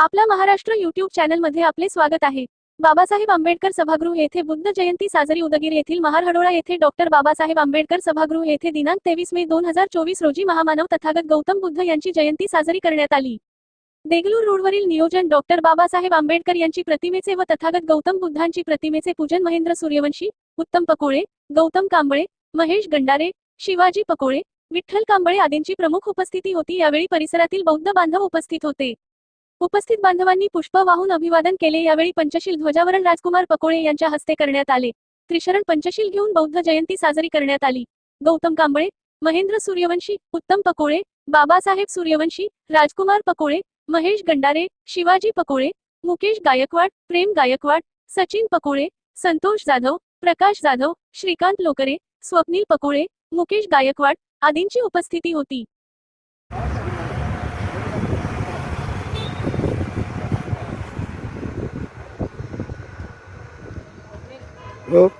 आपला महाराष्ट्र युट्यूब चॅनलमध्ये आपले स्वागत आहे. बाबासाहेब आंबेडकर सभागृह येथे बुद्ध जयंती साजरी उदगीर येथील महारहडोळा येथे डॉक्टर बाबासाहेब आंबेडकर सभागृह येथे दिनांक तेवीस मे दोन हजार चोवीस रोजी महामानव तथागत गौतम बुद्ध यांची जयंती साजरी करण्यात आली. देगलूर रोडवरील नियोजन डॉक्टर बाबासाहेब आंबेडकर यांची प्रतिमेचे व तथागत गौतम बुद्धांची प्रतिमेचे पूजन महेंद्र सूर्यवंशी उत्तम पकोळे गौतम कांबळे महेश गंडारे शिवाजी पकोळे विठ्ठल कांबळे आदींची प्रमुख उपस्थिती होती. यावेळी परिसरातील बौद्ध बांधव उपस्थित होते. उपस्थित बांधवांनी पुष्प वाहून अभिवादन केले. यावेळी पंचशील ध्वजावरण राजकुमार पकोळे यांच्या हस्ते करण्यात आले. त्रिशरण पंचशील घेऊन बौद्ध जयंती साजरी करण्यात आली. गौतम कांबळे महेंद्र सूर्यवंशी उत्तम पकोळे बाबासाहेब सूर्यवंशी राजकुमार पकोळे महेश गंडारे शिवाजी पकोळे मुकेश गायकवाड प्रेम गायकवाड सचिन पकोळे संतोष जाधव प्रकाश जाधव श्रीकांत लोकरे स्वप्नील पकोळे मुकेश गायकवाड आदींची उपस्थिती होती. nước